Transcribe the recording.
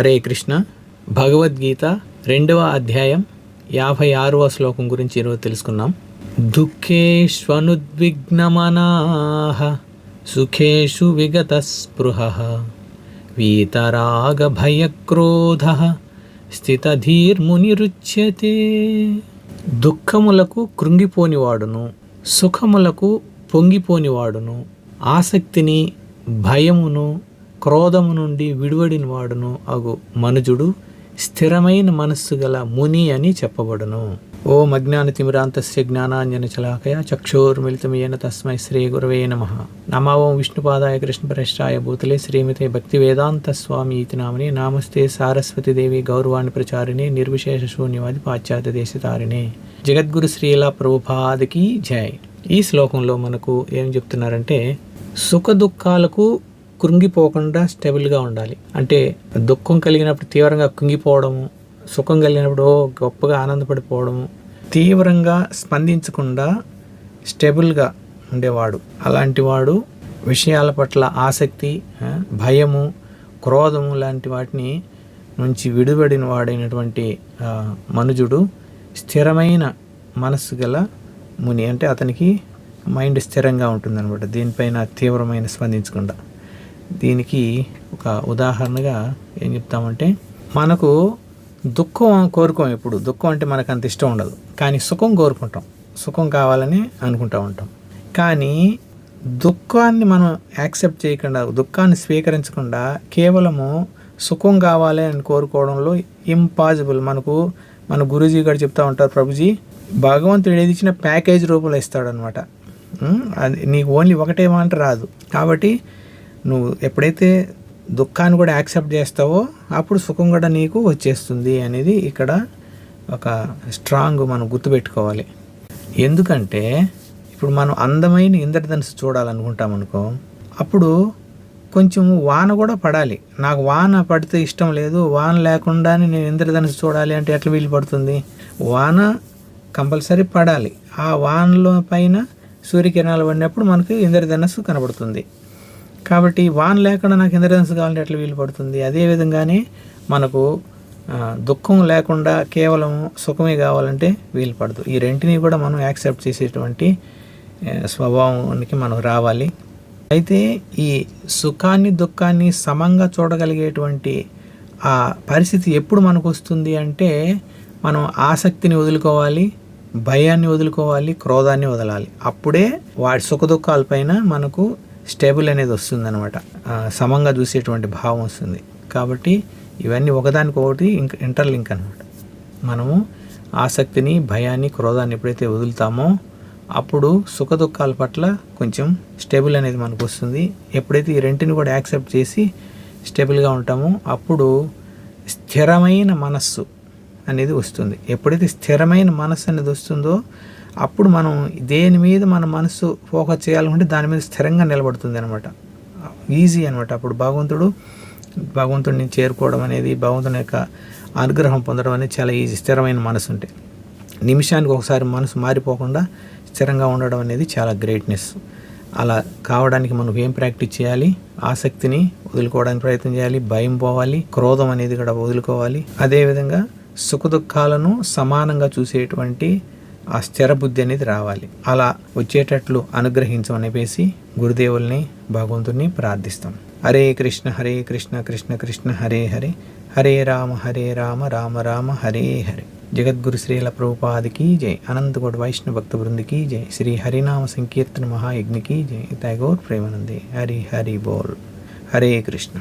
హరే కృష్ణ. భగవద్గీత రెండవ అధ్యాయం యాభై ఆరవ శ్లోకం గురించి ఈరోజు తెలుసుకున్నాం దుఃఖేష్వనుద్విగ్నమనాహ సుఖేషు విగత స్పృహ వీతరాగ భయక్రోధ స్థితధీర్మునిరుచ్యతే. దుఃఖములకు కృంగిపోనివాడును సుఖములకు పొంగిపోనివాడును ఆసక్తిని భయమును క్రోధము నుండి విడివడిన వాడును. అగు మనుజుడు స్థిరమైన మనస్సు గల ముని అని చెప్పబడును. ఓ అజ్ఞాన తిమిరాంతస్య జ్ఞానాంజన చలాకయ చక్షోర్మిళితమేన తస్మై శ్రీ గురవే నమ. నమావం విష్ణుపాదాయ కృష్ణప్రష్టాయ భూతలే శ్రీమతే భక్తి వేదాంత స్వామి ఇతి నామని నామస్తే సారస్వతి దేవి గౌరవాణి ప్రచారిణి నిర్విశేష శూన్యవాది పాశ్చాత్య దేశతారిణి జగద్గురు శ్రీల ప్రభుపాదికి జై. ఈ శ్లోకంలో మనకు ఏం చెప్తున్నారంటే సుఖ దుఃఖాలకు కృంగిపోకుండా స్టెబుల్గా ఉండాలి. అంటే దుఃఖం కలిగినప్పుడు తీవ్రంగా కృంగిపోవడము సుఖం కలిగినప్పుడు గొప్పగా ఆనందపడిపోవడము తీవ్రంగా స్పందించకుండా స్టెబుల్గా ఉండేవాడు. అలాంటి వాడు విషయాల పట్ల ఆసక్తి భయము క్రోధము లాంటి వాటిని నుంచి విడిపడిన వాడైనటువంటి మనుజుడు స్థిరమైన మనస్సు గల ముని. అంటే అతనికి మైండ్ స్థిరంగా ఉంటుందన్నమాట. దీనిపైన తీవ్రమైన స్పందించకుండా. దీనికి ఒక ఉదాహరణగా ఏం చెప్తామంటే మనకు దుఃఖం కోరుకోం ఎప్పుడు. దుఃఖం అంటే మనకు అంత ఇష్టం ఉండదు. కానీ సుఖం కోరుకుంటాం. సుఖం కావాలని అనుకుంటూ ఉంటాం. కానీ దుఃఖాన్ని మనం యాక్సెప్ట్ చేయకుండా దుఃఖాన్ని స్వీకరించకుండా కేవలము సుఖం కావాలి అని కోరుకోవడంలో ఇంపాసిబుల్. మనకు మన గురూజీ గారు చెప్తా ఉంటారు ప్రభుజీ భగవంతుడు ఏది ఇచ్చిన ప్యాకేజ్ రూపంలో ఇస్తాడనమాట అది నీకు ఓన్లీ ఒకటే మాట రాదు. కాబట్టి నువ్వు ఎప్పుడైతే దుఃఖాన్ని కూడా యాక్సెప్ట్ చేస్తావో అప్పుడు సుఖం కూడా నీకు వచ్చేస్తుంది అనేది ఇక్కడ ఒక స్ట్రాంగ్ మనం గుర్తుపెట్టుకోవాలి. ఎందుకంటే ఇప్పుడు మనం అందమైన ఇంద్రధనుసు చూడాలనుకుంటాం అనుకో అప్పుడు కొంచెం వాన కూడా పడాలి. నాకు వాన పడితే ఇష్టం లేదు వాన లేకుండానే నేను ఇంద్రధనుసు చూడాలి అంటే ఎట్లా వీలు పడుతుంది? వాన కంపల్సరీ పడాలి. ఆ వానలో పైన సూర్యకిరణాలు పడినప్పుడు మనకు ఇంద్రధనస్సు కనబడుతుంది. కాబట్టి వాన లేకుండా నాకు ఇంద్రధనుసు కావాలంటే ఎట్లా వీలు పడుతుంది. అదే విధంగానే మనకు దుఃఖం లేకుండా కేవలం సుఖమే కావాలంటే వీలు పడదు. ఈ రెంటిని కూడా మనం యాక్సెప్ట్ చేసేటువంటి స్వభావానికి మనం రావాలి. అయితే ఈ సుఖాన్ని దుఃఖాన్ని సమంగా చూడగలిగేటువంటి ఆ పరిస్థితి ఎప్పుడు మనకు వస్తుంది అంటే మనం ఆసక్తిని వదులుకోవాలి భయాన్ని వదులుకోవాలి క్రోధాన్ని వదలాలి. అప్పుడే వాటి సుఖ దుఃఖాలపైన మనకు స్టేబుల్ అనేది వస్తుంది అనమాట సమంగా చూసేటువంటి భావం వస్తుంది. కాబట్టి ఇవన్నీ ఒకదానికొకటి ఇంక ఇంటర్లింక్ అనమాట మనము ఆసక్తిని భయాన్ని క్రోధాన్ని ఎప్పుడైతే వదులుతామో అప్పుడు సుఖ దుఃఖాల పట్ల కొంచెం స్టేబుల్ అనేది మనకు వస్తుంది. ఎప్పుడైతే ఈ రెంటిని కూడా యాక్సెప్ట్ చేసి స్టేబుల్గా ఉంటామో అప్పుడు స్థిరమైన మనస్సు అనేది వస్తుంది. ఎప్పుడైతే స్థిరమైన మనస్సు అనేది వస్తుందో అప్పుడు మనం దేని మీద మన మనసు ఫోకస్ చేయాలనుకుంటే దాని మీద స్థిరంగా నిలబడుతుంది అనమాట ఈజీ అనమాట అప్పుడు భగవంతుడు భగవంతుడిని చేరుకోవడం అనేది భగవంతుని యొక్క అనుగ్రహం పొందడం అనేది చాలా ఈజీ స్థిరమైన మనసు ఉంటే నిమిషానికి ఒకసారి మనసు మారిపోకుండా స్థిరంగా ఉండడం అనేది చాలా గ్రేట్నెస్ అలా కావడానికి మనం ఏం ప్రాక్టీస్ చేయాలి? ఆసక్తిని వదులుకోవడానికి ప్రయత్నం చేయాలి భయం పోవాలి క్రోధం అనేది కూడా వదులుకోవాలి. అదేవిధంగా సుఖ దుఃఖాలను సమానంగా చూసేటువంటి ఆ స్థిర బుద్ధి అనేది రావాలి. అలా వచ్చేటట్లు అనుగ్రహించమనిపేసి గురుదేవుల్ని భగవంతుని ప్రార్థిస్తాం. హరే కృష్ణ హరే కృష్ణ కృష్ణ కృష్ణ హరే హరే. హరే రామ హరే రామ రామ రామ హరే హరే. జగద్గురు శ్రీల ప్రభుపాదికి జై. అనంతగౌడ్ వైష్ణవ భక్త బృందికి జై. శ్రీ హరినామ సంకీర్తన మహాయజ్ఞకి జై. టైగోర్ ప్రేమానందే. హరి హరి బోల్. హరే కృష్ణ.